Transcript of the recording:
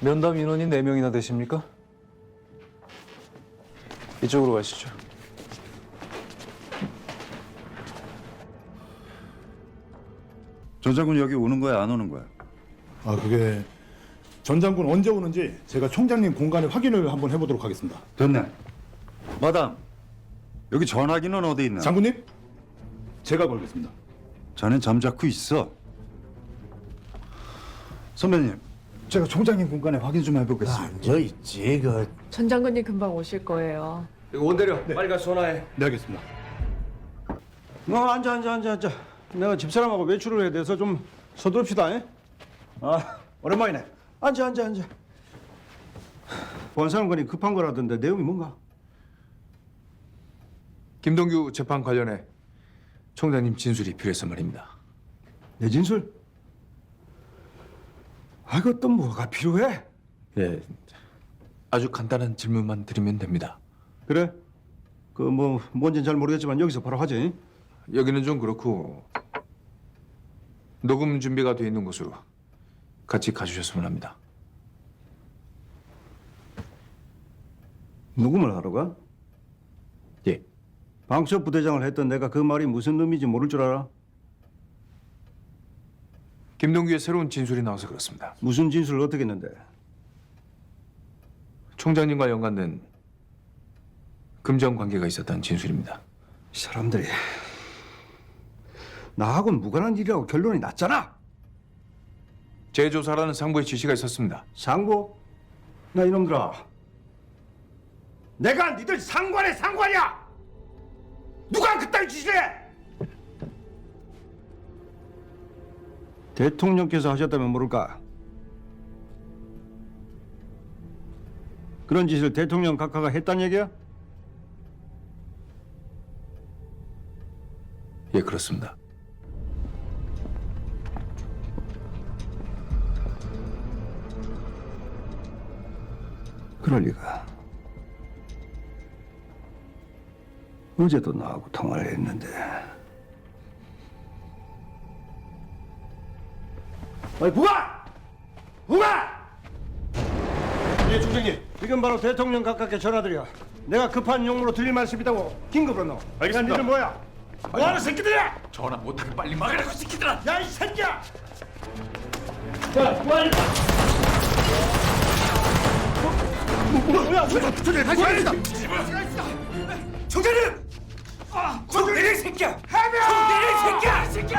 면담 인원이 4명이나 되십니까? 이쪽으로 가시죠. 전 장군 여기 오는 거야 안 오는 거야? 아 그게 전 장군 언제 오는지 제가 총장님 공간에 확인을 한번 해보도록 하겠습니다. 됐네. 마담 여기 전화기는 어디 있나? 장군님, 제가 걸겠습니다. 자넨 잠자코 있어. 선배님, 제가 총장님 공간에 확인 좀 해보겠습니다. 앉아 있지 그 전 장군님 금방 오실 거예요. 이거 원대려 빨리 가서 전화해. 네 알겠습니다. 너 앉아 앉아 앉아 앉아. 내가 집사람하고 외출을 해야 돼서 좀 서두릅시다. 에? 아 오랜만이네. 앉아 앉아 앉아. 본사는 급한 거라던데 내용이 뭔가? 김동규 재판 관련해 총장님 진술이 필요해서 말입니다. 내 진술? 아 이거 또 뭐가 필요해? 예, 아주 간단한 질문만 드리면 됩니다. 그래? 그 뭐 뭔진 잘 모르겠지만 여기서 바로 하지. 여기는 좀 그렇고 녹음 준비가 돼 있는 곳으로 같이 가주셨으면 합니다. 녹음을 하러 가? 예, 방첩 부대장을 했던 내가 그 말이 무슨 의미인지 모를 줄 알아? 김동규의 새로운 진술이 나와서 그렇습니다. 무슨 진술을 어떻게 했는데? 총장님과 연관된 금전 관계가 있었다는 진술입니다. 이 사람들이 나하고는 무관한 일이라고 결론이 났잖아. 재조사라는 상부의 지시가 있었습니다. 상부? 나 이놈들아. 내가 니들 상관의 상관이야. 누가 그딴 짓을 해? 대통령께서 하셨다면 모를까. 그런 짓을 대통령 각하가 했단 얘기야? 예, 그렇습니다. 그럴 리가. 어제도 나하고 통화를 했는데. 어이 부하! 부하! 예, 중장님. 지금 바로 대통령 각각께 전화드려. 내가 급한 용무로 드릴 말씀이 있다고 긴급으로 넣어. 알겠습니다. 니들 뭐야? 뭐하는 새끼들이야? 전화 못하게 빨리 막으라고 새끼들아! 야, 이 새끼야! 자, 뭐하니? 뭐야? 왜? 저기 다시 가겠다. 총장님! 총 내릴 새끼야! 해명! 총 내릴 새끼야! 새끼야!